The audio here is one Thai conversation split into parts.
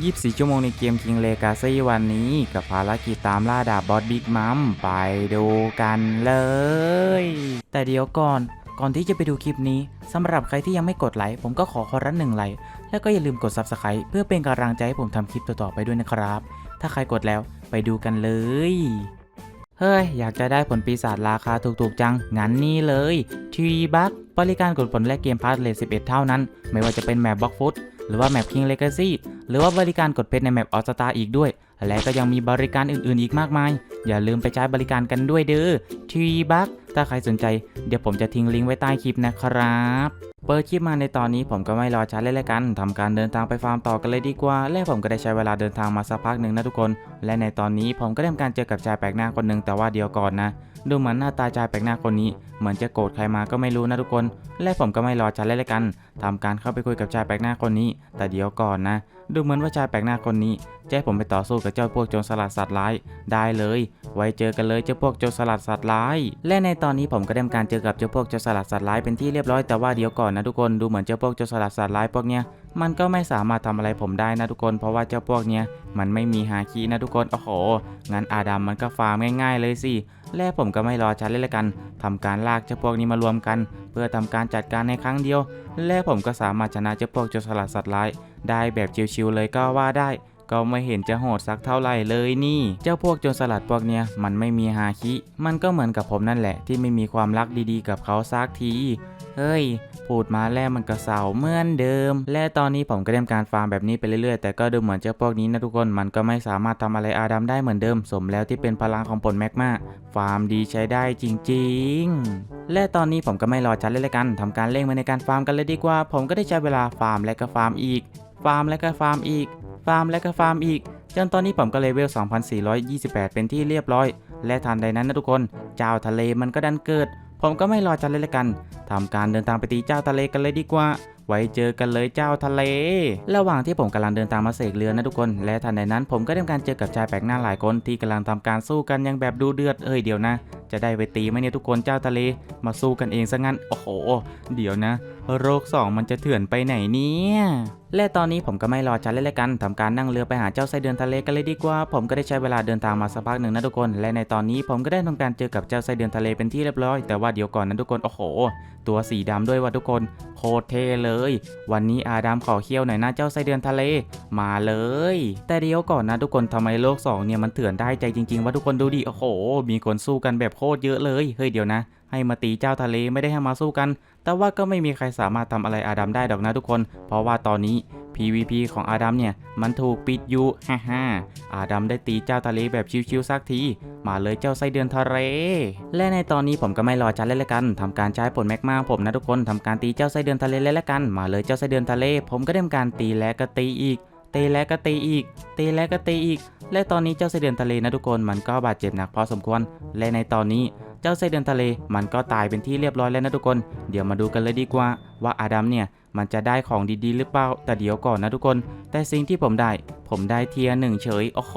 24 ชั่วโมงในเกม King Legacy วันนี้กับภารกิจตามล่าดาบบอสบิ๊กมัมไปดูกันเลย แต่เดี๋ยวก่อนก่อนที่จะไปดูคลิปนี้สำหรับใครที่ยังไม่กดไลค์ผมก็ขอขอรันหนึ่งไลค์แล้วก็อย่าลืมกด Subscribe เพื่อเป็นกำลังใจให้ผมทำคลิปต่อๆไปด้วยนะครับ ถ้าใครกดแล้วไปดูกันเลย เฮ้ย อยากจะได้ผลปีศาจราคาถูกๆจัง งั้นนี่เลยทีบัคบริการกดผลแลกเกมพาร์ทเลท11 เท่านั้น ไม่ว่าจะเป็นแมปบล็อกฟุต หรือว่าแมป King Legacy หรือว่าบริการกดเพชรในแมปออสตาอีกด้วย และก็ยังมีบริการอื่นๆอีกมากมาย อย่าลืมไปใช้บริการกันด้วยเด้อทีบัคถ้าใครสนใจ เดี๋ยวผมจะทิ้งลิงก์ไว้ใต้คลิปนะครับ เปิดคลิปมาในตอนนี้ผมก็ไม่รอช้าเลยละกันทำการเดินทางไปฟาร์มต่อกันเลยดีกว่า และผมก็ได้ใช้เวลาเดินทางมาสักพักหนึ่งนะทุกคน และในตอนนี้ผมก็ได้ทำการเจอกับชายแปลกหน้าคนหนึ่งแต่ว่าเดียวก่อนนะ ดูเหมือนหน้าตาชายแปลกหน้าคนนี้ เหมือนจะโกรธใครมาก็ไม่รู้นะทุกคน และผมก็ไม่รอช้าเลยละกันทำการเข้าไปคุยกับชายแปลกหน้าคนนี้ แต่เดี๋ยวก่อนนะดูเหมือนว่าชายแปลกหน้าคนนี้จะให้ผมไปต่อสู้กับเจ้าพวกโจรสลัดสัตว์ร้ายได้เลย ไว้เจอกันเลยเจ้าพวกโจรสลัดสัตว์ร้าย และในตอนนี้ผมก็ได้ทำการเจอกับเจ้าพวกโจรสลัดสัตว์ร้ายเป็นที่เรียบร้อยแต่ว่าเดี๋ยวก่อนนะทุกคนดูเหมือนเจ้าพวกโจรสลัดสัตว์ร้ายพวกเนี้ยมันก็ไม่สามารถทำอะไรผมได้นะทุกคน เพราะว่าเจ้าพวกเนี้ยมันไม่มีฮาคินะทุกคนโอ้โหงั้นอาดัมมันก็ฟาร์มง่าย ๆ เลยสิ และผมก็ไม่รอช้าเลยละกันทำการลากเจ้าพวกนี้มารวมกัน เพื่อทำการจัดการในครั้งเดียว และผมก็สามารถชนะเจ้าพวกโจรสลัดสัตว์ร้าย ได้แบบชิวๆเลยก็ว่าได้ก็ไม่เห็นจะโหดสักเท่าไหร่เลยนี่ เจ้าพวกโจรสลัดพวกเนี้ยมันไม่มีฮาคิ มันก็เหมือนกับผมนั่นแหละ ที่ไม่มีความรักดีๆ กับเขาสักที เฮ้ย พูดมาแล้วมันก็เศร้าเหมือนเดิม และตอนนี้ผมก็เริ่มการฟาร์มแบบนี้ไปเรื่อยๆ แต่ก็ดูเหมือนเจ้าพวกนี้นะทุกคน มันก็ไม่สามารถทำอะไรอาดัมได้เหมือนเดิม สมแล้วที่เป็นพลังของผลแมกมาฟาร์มดีใช้ได้จริง ๆ และตอนนี้ผมก็ไม่รอชัดเลยละกันทำการเร่งมาในการฟาร์มกันเลยดีกว่า ผมก็ได้ใช้เวลาฟาร์มและก็ฟาร์มอีก ฟาร์มและก็ฟาร์มอีก ฟาร์มและก็ฟาร์มอีกจนตอนนี้ผมก็เลเวล 2428 เป็นที่เรียบร้อย และทันใดนั้นนะทุกคน เจ้าทะเลมันก็ดันเกิด ผมก็ไม่รอจันเลยละกันทำการเดินทางไปตีเจ้าทะเลกันเลยดีกว่า ไว้เจอกันเลยเจ้าทะเล ระหว่างที่ผมกำลังเดินตามมาเสกเรือนะทุกคน และทันใดนั้นผมก็ได้ทำการเจอกับชายแปลกหน้าหลายคนที่กำลังทำการสู้กันอยังแบบดูเดือดเอ้ยเดี๋ยวนะ จะได้ไปตีไหมเนี่ยทุกคนเจ้าทะเล มาสู้กันเองซะงั้นโอ้โหเดี๋ยวนะ โรคสองมันจะเถื่อนไปไหนเนี่ยและตอนนี้ผมก็ไม่รอช้าเลยละกันทำการนั่งเรือไปหาเจ้าไสเดือนทะเลกันเลยดีกว่า ผมก็ได้ใช้เวลาเดินทางมาสักพักหนึ่งนะทุกคน และในตอนนี้ผมก็ได้ทำการเจอกับเจ้าไสเดือนทะเลเป็นที่เรียบร้อย แต่ว่าเดี๋ยวก่อนนะทุกคน โอ้โห ตัวสีดำด้วยว่ะทุกคน โคตรเท่เลยวันนี้อาดามขอเคี่ยวหน่อยนะเจ้าไส้เดือนทะเล มาเลย แต่เดี๋ยวก่อนนะทุกคนทำไมโลกสองเนี่ยมันเถื่อนได้ใจจริงๆว่าทุกคนดูดิโอ้โห มีคนสู้กันแบบโคตรเยอะเลย เฮ้ยเดี๋ยวนะให้มาตีเจ้าทะเลไม่ได้ให้มาสู้กัน แต่ว่าก็ไม่มีใครสามารถทำอะไรอาดัมได้ดอกนะทุกคน เพราะว่าตอนนี้ PVP ของอาดัมเนี่ย มันถูกปิดอยู่ฮ่าฮ่าอาดัมได้ตีเจ้าทะเลแบบชิวๆสักที มาเลยเจ้าไส้เดือนทะเล และในตอนนี้ผมก็ไม่รอช้าเลยละกันทำการใช้ผลแมกมาผมนะทุกคนทำการตีเจ้าไส้เดือนทะเลเลยละกัน มาเลยเจ้าไส้เดือนทะเล ผมก็ได้ทำการตีและก็ตีอีก ตีและก็ตีอีก ตีและก็ตีอีก และตอนนี้เจ้าไสเดือนทะเลนะทุกคนมันก็บาดเจ็บหนักพอสมควร และในตอนนี้เจ้าไสเดือนทะเลมันก็ตายเป็นที่เรียบร้อยแล้วนะทุกคน เดี๋ยวมาดูกันเลยดีกว่าว่าอาดัมเนี่ย มันจะได้ของดีๆ หรือเปล่า แต่เดี๋ยวก่อนนะทุกคน แต่สิ่งที่ผมได้ ผมได้เทียร์หนึ่งเฉย โอ้โห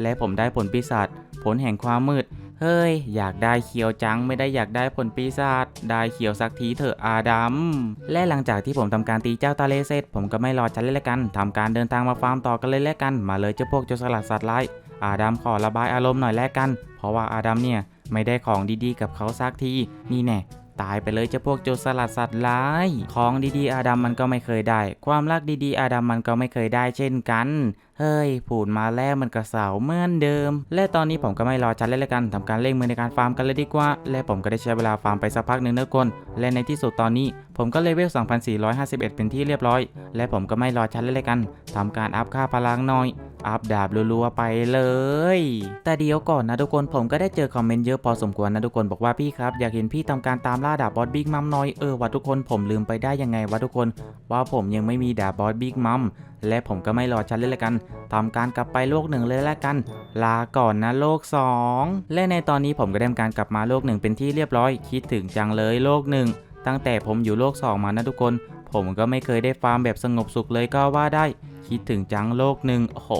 และผมได้ผลปีศาจ ผลแห่งความมืด เฮ้ย อยากได้เขียวจัง ไม่ได้อยากได้ผลปีศาจ ได้เขียวสักทีเถอะอาดัม และหลังจากที่ผมทำการตีเจ้าทะเลเสร็จ ผมก็ไม่รอชันเลยละกันทำการเดินทางมาฟาร์มต่อกันเลยแล้วกัน มาเลยเจ้าพวกโจรสลัดสัตว์ร้าย อาดัมขอระบายอารมณ์หน่อยแล้วกัน เพราะว่าอาดัมเนี่ยไม่ได้ของดีๆ กับเขาสักที นี่แน่ ตายไปเลยเจ้าพวกโจรสลัดสัตว์ร้าย ของดีๆอาดัมมันก็ไม่เคยได้ ความรักดีๆอาดัมมันก็ไม่เคยได้เช่นกัน เฮ้ยผูดมาแล้วมันกระเสาเหมือนเดิม และตอนนี้ผมก็ไม่รอชัดเลยละกันทำการเร่งมือในการฟาร์มกันเลยดีกว่า และผมก็ได้ใช้เวลาฟาร์มไปสักพักหนึ่งนะทุกคนและในที่สุดตอนนี้ ผมก็เลเวล 2451 เป็นที่เรียบร้อย และผมก็ไม่รอชัดเลยละกันทำการอัพค่าพลังหน่อยอัพดาบรัวๆไปเลย แต่เดี๋ยวก่อนนะทุกคนผมก็ได้เจอคอมเมนต์เยอะพอสมควรนะทุกคนบอกว่าพี่ครับ อยากเห็นพี่ทำการตามล่าดาบบอสบิ๊กมัมน่อยเออว่าทุกคนผมลืมไปได้ยังไงวะทุกคน ว่าผมยังไม่มีดาบบอสบิ๊กมัม และผมก็ไม่รอช้าเลยละกันทำการกลับไปโลกหนึ่งเลยละกัน ลาก่อนนะโลก 2 และในตอนนี้ผมก็ได้ทำการกลับมาโลกหนึ่งเป็นที่เรียบร้อย คิดถึงจังเลยโลกหนึ่งตั้งแต่ผมอยู่โลก 2 มานะทุกคน ผมก็ไม่เคยได้ฟาร์มแบบสงบสุขเลยก็ว่าได้ คิดถึงจังโลกหนึ่งโอ้โห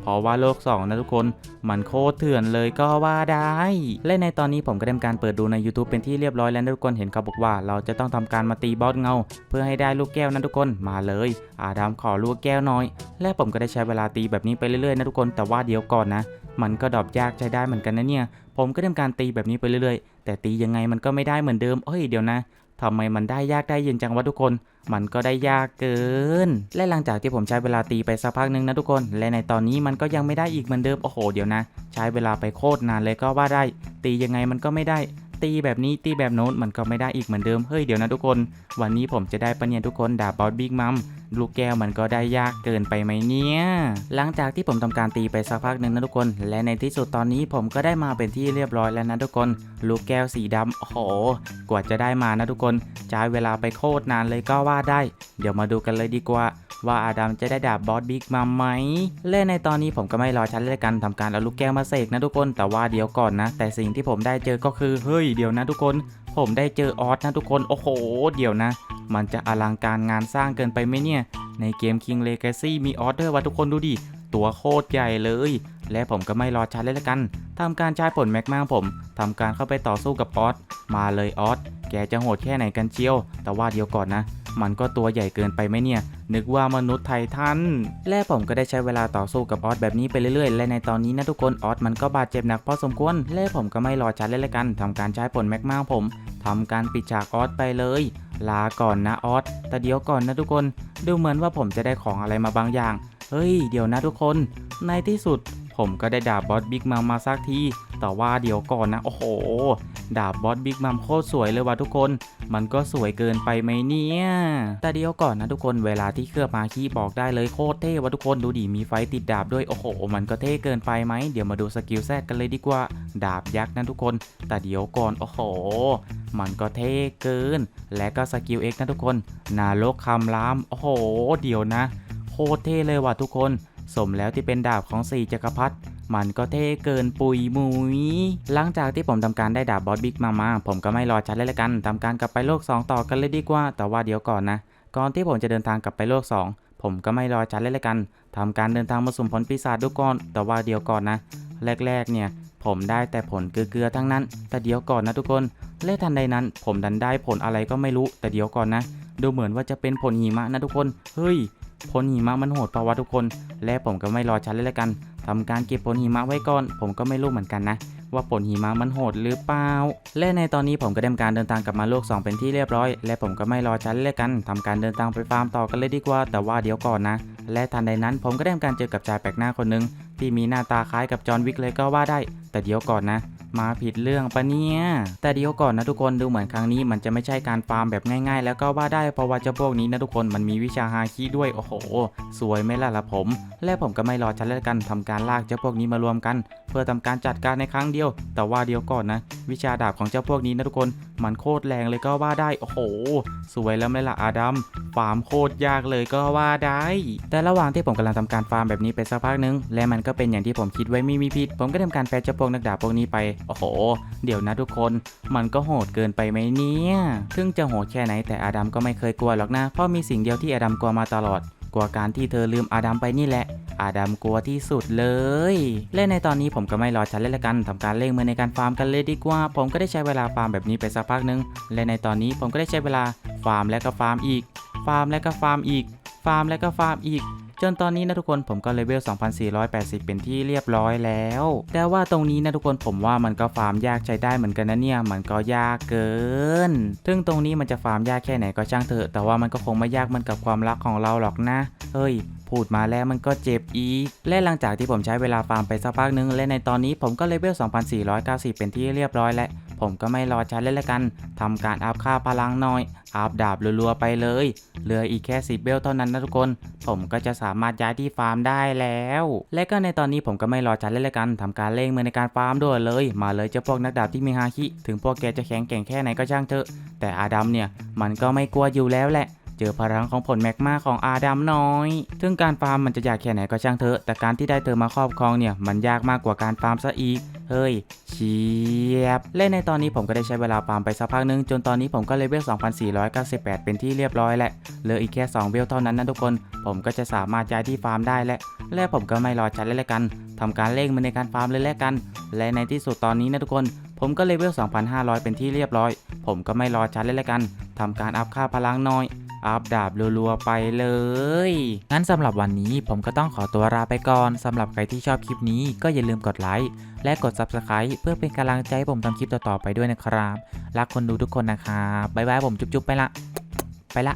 เพราะว่าโลก 2 นะทุกคน มันโคตรเถื่อนเลยก็ว่าได้ และในตอนนี้ผมก็ได้ทำการเปิดดูใน YouTube เป็นที่เรียบร้อยแล้วนะทุกคนเห็นเขาบอกว่าเราจะต้องทำการมาตีบอสเงา เพื่อให้ได้ลูกแก้วนะทุกคนมาเลยอาดามขอลูกแก้วน่อย และผมก็ได้ใช้เวลาตีแบบนี้ไปเรื่อยๆนะทุกคนแต่ว่าเดี๋ยวก่อนนะ มันก็ดอปยากใช้ได้เหมือนกันนะเนี่ย ผมก็ทำการตีแบบนี้ไปเรื่อยๆ แต่ตียังไงมันก็ไม่ได้เหมือนเดิมเฮ้ยเดี๋ยวนะ ทำไมมันได้ยากได้เย็นจังวะทุกคน มันก็ได้ยากเกิน และหลังจากที่ผมใช้เวลาตีไปสักพักหนึ่งนะทุกคน และในตอนนี้มันก็ยังไม่ได้อีกเหมือนเดิม โอ้โห เดี๋ยวนะ ใช้เวลาไปโคตรนานเลยก็ว่าได้ ตียังไงมันก็ไม่ได้ ตีแบบนี้ตีแบบโน้นมันก็ไม่ได้อีกเหมือนเดิม เฮ้ยเดี๋ยวนะทุกคน วันนี้ผมจะได้ปะเนี่ยทุกคนด่าบอสบิ๊กมัมลูกแก้วมันก็ได้ยากเกินไปไหมเนี่ย หลังจากที่ผมทำการตีไปสักพักหนึ่งนะทุกคน และในที่สุดตอนนี้ผมก็ได้มาเป็นที่เรียบร้อยแล้วนะทุกคน ลูกแก้วสีดำโอ้โห กว่าจะได้มานะทุกคนใช้เวลาไปโคตรนานเลยก็ว่าได้ เดี๋ยวมาดูกันเลยดีกว่า ว่าอาดัมจะได้ดาบบอสบิ๊กมัมไหม และในตอนนี้ผมก็ไม่รอชั้นเลยกันทำการเอาลูกแก้วมาเสกนะทุกคนแต่ว่าเดี๋ยวก่อนนะ แต่สิ่งที่ผมได้เจอก็คือเฮ้ยเดี๋ยวนะทุกคน ผมได้เจอออสนะทุกคนโอ้โห เดี๋ยวนะ มันจะอลังการงานสร้างเกินไปไหมเนี่ย ในเกม King Legacy มีออสเดอร์ว่าทุกคนดูดิตัวโคตรใหญ่เลย และผมก็ไม่รอช้าเลยละกันทำการใช้ผลแม็กมางผมทำการเข้าไปต่อสู้กับออส มาเลยออส กจะโหดแค่ไหนกันเชียว แต่ว่าเดี๋ยวก่อนนะ มันก็ตัวใหญ่เกินไปไหมเนี่ย นึกว่ามนุษย์ไททัน และผมก็ได้ใช้เวลาต่อสู้กับออสแบบนี้ไปเรื่อยๆ และในตอนนี้นะทุกคนออสมันก็บาดเจ็บหนักพอสมควร และผมก็ไม่รอช้าเลยละกันทำการใช้ผลแม็กมาผมทำการปิดฉากออสไปเลย ลาก่อนนะออส แต่เดี๋ยวก่อนนะทุกคน ดูเหมือนว่าผมจะได้ของอะไรมาบางอย่าง เฮ้ย เดี๋ยวนะทุกคน ในที่สุด ผมก็ได้ดาบบอสบิ๊กมัมมาสักที แต่ว่าเดี๋ยวก่อนนะ โอ้โห ดาบบอสบิ๊กมัมโคตรสวยเลยว่ะทุกคน มันก็สวยเกินไปไหมเนี่ย แต่เดี๋ยวก่อนนะทุกคนเวลาที่เคลือบมาคีบอกได้เลยโคตรเท่ว่ะทุกคนดูดิมีไฟติดดาบด้วยโอ้โห มันก็เท่เกินไปไหมเดี๋ยวมาดูสกิลแซดกันเลยดีกว่า ดาบยักษ์นะทุกคน แต่เดี๋ยวก่อนโอ้โหมันก็เท่เกิน และก็สกิลเอ็กนะทุกคนนาโลกคำราม โอ้โห เดี๋ยวนะ โคตรเท่เลยว่ะทุกคน สมแล้วที่เป็นดาบของสี่จักรพรรดิ มันก็เท่เกินปุยมุยหลังจากที่ผมทำการได้ดาบบอสบิ๊กมามาผมก็ไม่รอช้าเลยละกันทำการกลับไปโลก 2 ต่อกันเลยดีกว่า แต่ว่าเดี๋ยวก่อนนะ ก่อนที่ผมจะเดินทางกลับไปโลก 2 ผมก็ไม่รอช้าเลยละกันทำการเดินทางมาสุ่มผลปีศาจดูก่อน แต่ว่าเดี๋ยวก่อนนะ แรกๆเนี่ยผมได้แต่ผลเกลือๆทั้งนั้น แต่เดี๋ยวก่อนนะทุกคนและทันใดนั้น ผมดันได้ผลอะไรก็ไม่รู้ แต่เดี๋ยวก่อนนะ ดูเหมือนว่าจะเป็นผลหิมะนะทุกคน เฮ้ย ผลหิมะมันโหดปะวะทุกคน และผมก็ไม่รอช้าเลยละกัน ทำการเก็บผลหิมะไว้ก่อน ผมก็ไม่รู้เหมือนกันนะ ว่าผลหิมะมันโหดหรือเปล่า และในตอนนี้ผมก็ได้ทำการเดินทางกลับมาโลก 2 เป็นที่เรียบร้อย และผมก็ไม่รอช้าเลยกันทำการเดินทางไปฟาร์มต่อกันเลยดีกว่า แต่ว่าเดี๋ยวก่อนนะ และทันใดนั้นผมก็ได้ทำการเจอกับชายแปลกหน้าคนหนึ่งที่มีหน้าตาคล้ายกับจอห์นวิกเลยก็ว่าได้ แต่เดี๋ยวก่อนนะ มาผิดเรื่องปะเนี่ย แต่เดี๋ยวก่อนนะทุกคนดูเหมือนครั้งนี้มันจะไม่ใช่การฟาร์มแบบง่ายๆ แล้วก็ว่าได้เพราะว่าเจ้าพวกนี้นะทุกคนมันมีวิชาฮาคิด้วยโอ้โห สวยไหมล่ะล่ะผม และผมก็ไม่รอช้าแล้วกันทำการลากเจ้าพวกนี้มารวมกัน เพื่อทำการจัดการในครั้งเดียว แต่ว่าเดี๋ยวก่อนนะ วิชาดาบของเจ้าพวกนี้นะทุกคนมันโคตรแรงเลยก็ว่าได้โอ้โห สวยแล้วไหมล่ะอาดัมฟาร์มโคตรยากเลยก็ว่าได้ แต่ระหว่างที่ผมกำลังทำการฟาร์มแบบนี้ไปสักพักนึง และมันก็เป็นอย่างที่ผมคิดไว้ไม่มีผิด ผมก็ทำการแฟชเจ้าพวกนักดาบพวกนี้ไปโอ้โห เดี๋ยวนะทุกคน มันก็โหดเกินไปไหมเนี่ยถึงจะโหดแค่ไหนแต่อาดัมก็ไม่เคยกลัวหรอกนะ เพราะมีสิ่งเดียวที่อาดัมกลัวมาตลอด กลัวการที่เธอลืมอาดัมไปนี่แหละ อาดัมกลัวที่สุดเลย และในตอนนี้ผมก็ไม่รอช้าเลยละกันทำการเร่งมือในการฟาร์มกันเลยดีกว่า ผมก็ได้ใช้เวลาฟาร์มแบบนี้ไปสักพักนึง และในตอนนี้ผมก็ได้ใช้เวลาฟาร์มและก็ฟาร์มอีก ฟาร์มและก็ฟาร์มอีก ฟาร์มและก็ฟาร์มอีก จนตอนนี้นะทุกคนผมก็เลเวล 2480 เป็นที่เรียบร้อยแล้ว แต่ว่าตรงนี้นะทุกคนผมว่ามันก็ฟาร์มยากใช้ได้เหมือนกันนะเนี่ย มันก็ยากเกิน ซึ่งตรงนี้มันจะฟาร์มยากแค่ไหนก็ช่างเถอะ แต่ว่ามันก็คงไม่ยากเหมือนกับความรักของเราหรอกนะ เฮ้ยพูดมาแล้วมันก็เจ็บอีก และหลังจากที่ผมใช้เวลาฟาร์มไปสักพักนึง และในตอนนี้ผมก็เลเวล 2490 เป็นที่เรียบร้อยแล้ว ผมก็ไม่รอช้าเลยละกันทำการอัพค่าพลังหน่อย อัพดาบรัวๆไปเลย เหลืออีกแค่10เบลเท่านั้นนะทุกคน ผมก็จะสามารถย้ายที่ฟาร์มได้แล้ว และก็ในตอนนี้ผมก็ไม่รอช้าเลยละกันทำการเร่งมือในการฟาร์มด้วยเลย มาเลยเจ้าพวกนักดาบที่มีฮาคิถึงพวกแกจะแข็งแกร่งแค่ไหนก็ช่างเถอะ แต่อาดัมเนี่ยมันก็ไม่กลัวอยู่แล้วแหละเจอพลังของผลแมกมาของอาดัมน้อยถึงการฟาร์มมันจะยากแค่ไหนก็ช่างเถอะ แต่การที่ได้เธอมาครอบครองเนี่ย มันยากมากกว่าการฟาร์มซะอีก เฮ้ยเชียบ และในตอนนี้ผมก็ได้ใช้เวลาฟาร์มไปสักพักหนึง จนตอนนี้ผมก็เลเวล 2498 เป็นที่เรียบร้อยแหละเหลืออีกแค่ 2 เวลเท่านั้นนะทุกคน ผมก็จะสามารถย้ายที่ฟาร์มได้และ และผมก็ไม่รอช้าเลยละกันทำการเร่งมือในการฟาร์มเลยแล้วกัน และในที่สุดตอนนี้นะทุกคน ผมก็เลเวล 2,500 เป็นที่เรียบร้อย ผมก็ไม่รอช้าเลยละกันทำการอัพค่าพลังหน้อย อัพดาบรัวๆไปเลย งั้นสำหรับวันนี้ผมก็ต้องขอตัวลาไปก่อนสำหรับใครที่ชอบคลิปนี้ก็อย่าลืมกดไลค์และกด Subscribe เพื่อเป็นกำลังใจให้ผมทำคลิปต่อๆไปด้วยนะครับ รักคนดูทุกคนนะครับบ๊ายบายผมจุ๊บๆไปละ ไปละ